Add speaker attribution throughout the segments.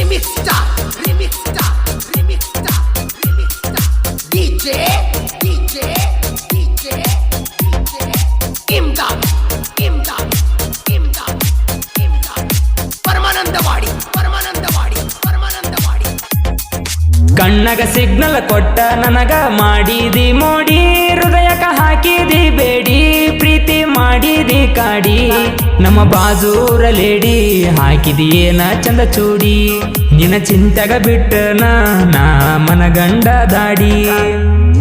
Speaker 1: Remix star, remix star, remix star, remix star. DJ,
Speaker 2: ಕಣ್ಣಗ signal ಕೊಟ್ಟ ನನಗ ಮಾಡಿದಿ ಮೋಡಿ ಹೃದಯಕ ಹಾಕಿದಿ ಬೇಡಿ, ಪ್ರೀತಿ ಮಾಡಿದಿ ಕಾಡಿ. ನಮ್ಮ ಬಾಜೂರ ಲೇಡಿ, ಹಾಕಿದಿ ಏನ ಚಂದ ಚೂಡಿ. ನಿನ ಚಿಂತೆಗ ಬಿಟ್ಟ ನಾ ಮನಗಂಡ ದಾಡಿ.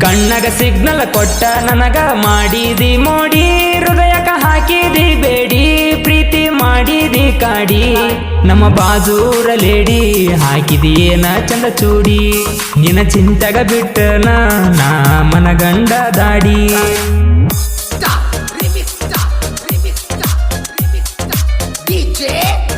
Speaker 2: ಕಣ್ಣಗ ಸಿಗ್ನಲ್ ಕೊಟ್ಟ ನನಗ ಮಾಡಿದಿ ಮೋಡಿ ಹೃದಯಕ ಹಾಕಿದಿ ಬೇಡಿ. ಮಾಡಿದಿ ಕಾಡಿ ನಮ್ಮ ಬಾಜೂರ ಲೇಡಿ ಹಾಕಿದೇನ ಚಂದ ಚೂಡಿ ನಿನ ಚಿಂತೆಗ ಬಿಟ್ಟನ ನಾ ಮನಗಂಡ ದಾಡಿ
Speaker 1: star,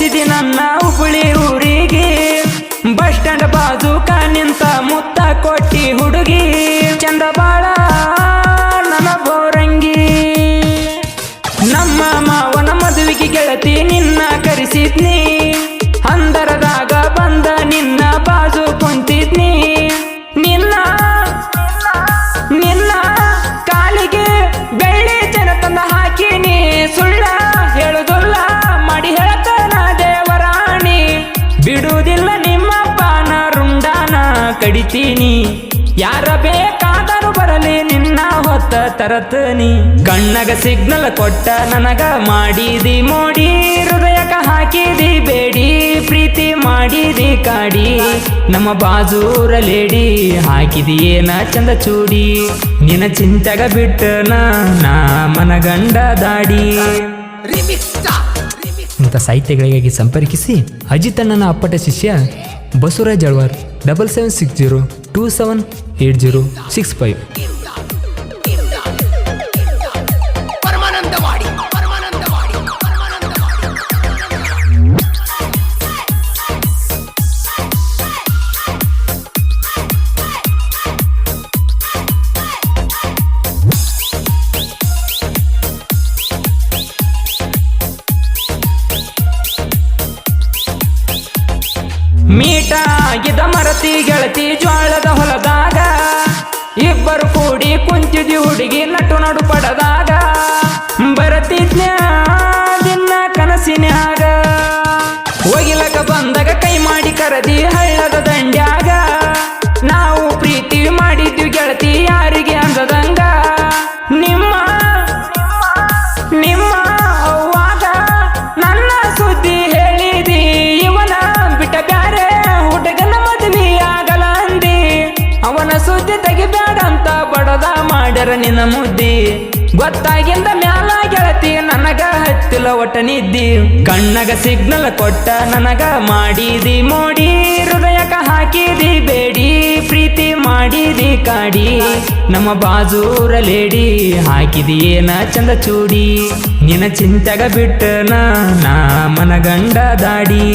Speaker 2: ಕರೆಸಿದಿ ನನ್ನ ಹುಬ್ಬಳ್ಳಿ ಊರಿಗೆ. ಬಸ್ ಸ್ಟ್ಯಾಂಡ್ ಬಾಜುಕ ಯಾರ ಬೇಕಾದರೂ ಬರಲಿ, ನಿನ್ನ ಹೊತ್ತ ತರತನಿ ಕಣ್ಣಗ ಸಿಗ್ನಲ್ ಕೊಟ್ಟ ನನಗ ಮಾಡಿದಿ ಮೋಡಿ ಹೃದಯಕ ಹಾಕಿದಿ ಬೇಡಿ, ಪ್ರೀತಿ ಮಾಡಿದಿ ಕಾಡಿ. ನಮ್ಮ ಬಾಜೂರ ಲೇಡಿ, ಹಾಕಿದಿ ಏನ ಚಂದ ಚೂಡಿ. ನಿನ ಚಿಂತೆಗ ಬಿಟ್ಟನ ನಾ ಮನಗಂಡ ದಾಡಿ.
Speaker 3: ಇಂಥ ಸಾಹಿತ್ಯಗಳಿಗಾಗಿ ಸಂಪರ್ಕಿಸಿ ಅಜಿತಣ್ಣನ ಅಪ್ಪಟ ಶಿಷ್ಯ Basavaraj Alwar double seven six
Speaker 1: zero two seven eight zero six
Speaker 2: five ಆಗಿದ ಮರತಿ ಗೆಳತಿ ಜ್ವಾಳದ ಹೊಲದಾಗ ಇಬ್ಬರು ಕೂಡಿ ಕುಂತಿದ್ವಿ ಹುಡುಗಿ ನಟು ನಡು ಪಡದಾಗ. ಅವನ ತೆಗಿಬೇಡ ಅಂತ ಬಡದ ಮಾಡ್ಯಾರ ನಿನ್ನ ಮುದ್ದಿ. ಗೊತ್ತಾಗಿಂದ ಮ್ಯಾಲ ಗೆಳತಿ ನನಗ ಹತ್ತಿಲ ಒಟ್ಟ ನಿದ್ದಿ. ಕಣ್ಣಗ ಸಿಗ್ನಲ್ ಕೊಟ್ಟ ನನಗ ಮಾಡಿದಿ ಮೋಡಿ. ಹೃದಯಕ ಹಾಕಿದಿ ಬೇಡಿ, ಪ್ರೀತಿ ಮಾಡಿದಿ ಕಾಡಿ. ನಮ್ಮ ಬಾಜೂರ ಲೇಡಿ, ಹಾಕಿದಿ ಏನ ಚಂದ ಚೂಡಿ. ನಿನ್ನ ಚಿಂತೆಗ ಬಿಟ್ಟನ ನಾ ಮನಗಂಡ ದಾಡಿ.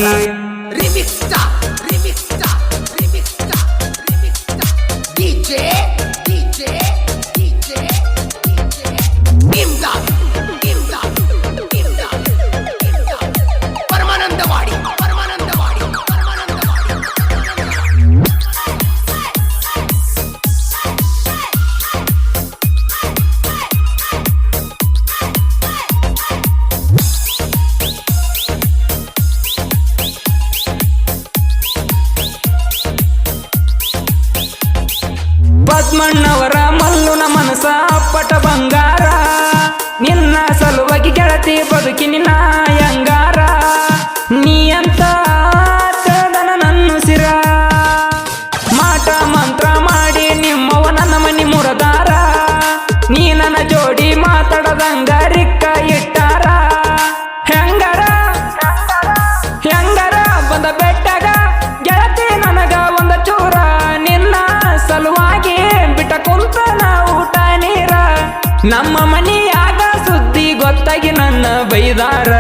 Speaker 2: ನಮ್ಮ ಮನೆಯಾಗ ಸುದ್ದಿ ಗೊತ್ತಾಗಿ ನನ್ನ ಬೈದಾರ.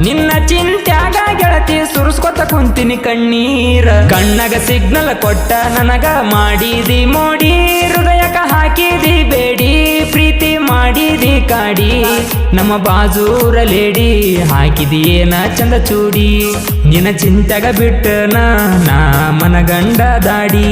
Speaker 2: ನಿನ್ನ ಚಿಂತ್ಯಾಗ ಗೆಳತಿ ಸುರಿಸ್ಕೊತ ಕುಂತೀನಿ ಕಣ್ಣೀರ. ಕಣ್ಣಗ ಸಿಗ್ನಲ್ ಕೊಟ್ಟ ನನಗ ಮಾಡಿದಿ ಮೋಡಿ. ಹೃದಯಕ ಹಾಕಿದಿ ಬೇಡಿ, ಪ್ರೀತಿ ಮಾಡಿದಿ ಕಾಡಿ. ನಮ್ಮ ಬಾಜೂರ ಲೇಡಿ ಹಾಕಿದಿ ಏನ ಚಂದ ಚೂಡಿ. ನಿನ್ನ ಚಿಂತ್ಯಾಗ ಬಿಟ್ಟನ ನಾ ಮನಗಂಡ ದಾಡಿ.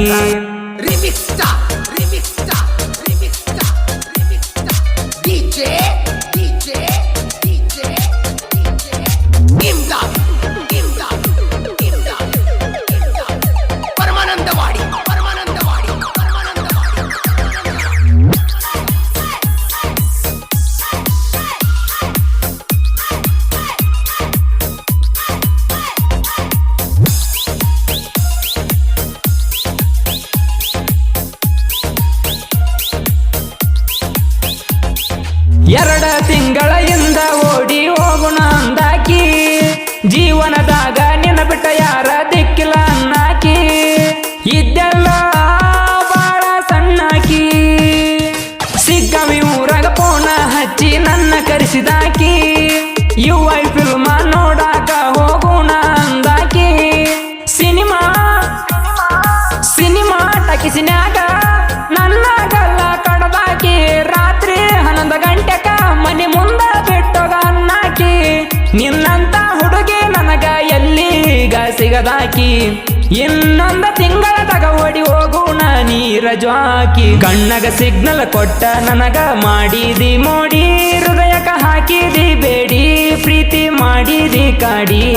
Speaker 1: ಎಲ್ಲಿಗ
Speaker 2: ಇನ್ನೊಂದ ತಿಂಗಳ ತಗ ಓಡಿ ಹೋಗೋಣ ನೀರ ಜ್ವಾಕಿ. ಕಣ್ಣಗ ಸಿಗ್ನಲ್ ಕೊಟ್ಟ ನನಗ ಮಾಡಿದಿ ಮೋಡಿ. ಹೃದಯಕ ಹಾಕಿದಿ ಬೇಡಿ, ಪ್ರೀತಿ ಮಾಡಿದಿ ಕಾಡಿ.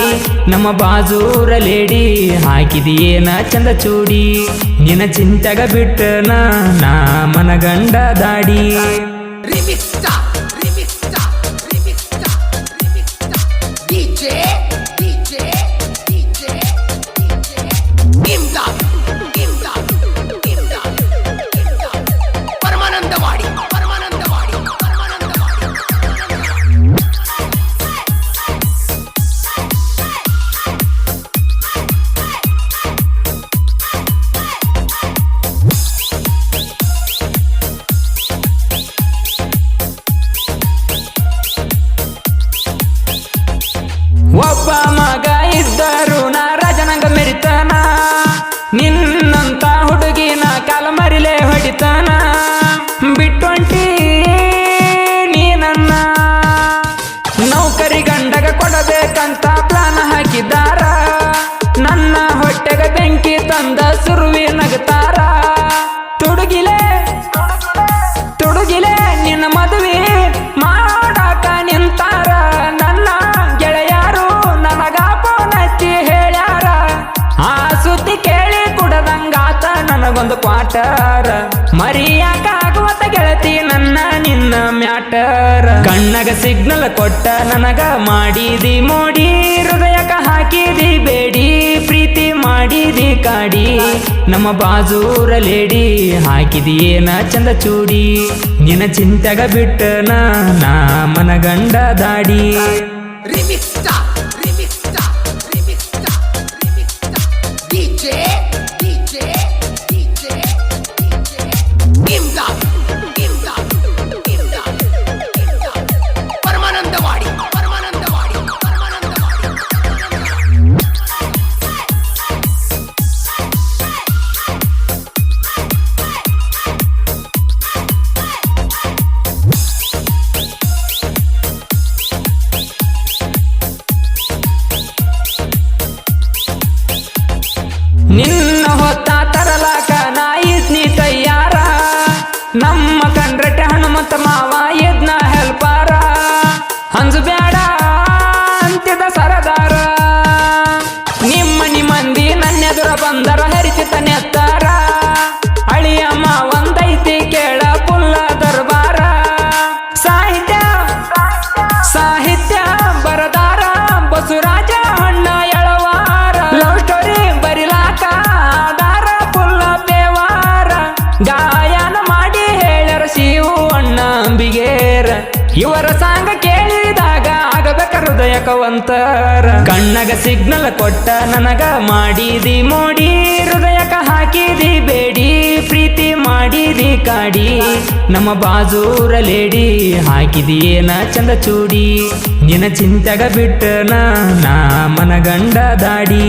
Speaker 2: ನಮ್ಮ ಬಾಜೂರ ಲೇಡಿ ಹಾಕಿದಿ ಏನ ಚಂದ ಚೂಡಿ. ನಿನ ಚಿಂತೆಗ ಬಿಟ್ಟನ ನಾ ಮನಗಂಡ ದಾಡಿ. ಒಬ್ಬ ಮಗ ಇದ್ದರು ನಾ ರಾಜನಂಗ ಮೆರಿತಾನ. ನಿನ್ನಂತ ಹುಡುಗಿನ ಕಾಲ ಮರಿಲೆ ಹೊಡಿತಾನ. ಬಿಟ್ಟೊಂಟಿ ನೀನನ್ನ ನೌಕರಿ ಗಂಡಗ ಕೊಡಬೇಕಂತ ಪ್ಲಾನ್ ಹಾಕಿದ್ದಾರ. ನನ್ನ ಹೊಟ್ಟೆಗ ಬೆಂಕಿ ತಂದ ಸುರುವಿ ನಗತಾರ ನನಗೊಂದು ಮರಿಯಾಕಾಗುವತ ಮರಿಯಾಕ ಆಗುವತ್ತ ಗೆಳತಿ ನನ್ನ ನಿನ್ನ ಮ್ಯಾಟರ್. ಕಣ್ಣಗ ಸಿಗ್ನಲ್ ಕೊಟ್ಟ ನನಗ ಮಾಡಿದಿ ಮೋಡಿ ಹೃದಯಕ ಹಾಕಿದಿ ಬೇಡಿ ಪ್ರೀತಿ ಮಾಡಿದಿ ಕಾಡಿ. ನಮ್ಮ ಬಾಜೂರ ಲೇಡಿ ಹಾಕಿದಿ ಏನ ಚಂದ ಚೂಡಿ. ನಿನ್ನ ಚಿಂತೆಗ ಬಿಟ್ಟನ ನಾ ಮನಗಂಡ ದಾಡಿ.
Speaker 1: Remix ರಿಮಿಕ್ಸ್ remix star,
Speaker 2: ಆಗಬೇಕ ಹೃದಯ ಕವಂತರ ಕಣ್ಣಗ ಸಿಗ್ನಲ್ ಕೊಟ್ಟ ನನಗ ಮಾಡಿದಿ ಮೋಡಿ. ಹೃದಯಕ ಹಾಕಿದಿ ಬೇಡಿ, ಪ್ರೀತಿ ಮಾಡಿದಿ ಕಾಡಿ. ನಮ್ಮ ಬಾಜೂರ ಲೇಡಿ, ಹಾಕಿದಿ ಏನ ಚಂದ ಚೂಡಿ. ನಿನ ಚಿಂತೆಗ ಬಿಟ್ಟನ ನಾ ಮನಗಂಡ ದಾಡಿ.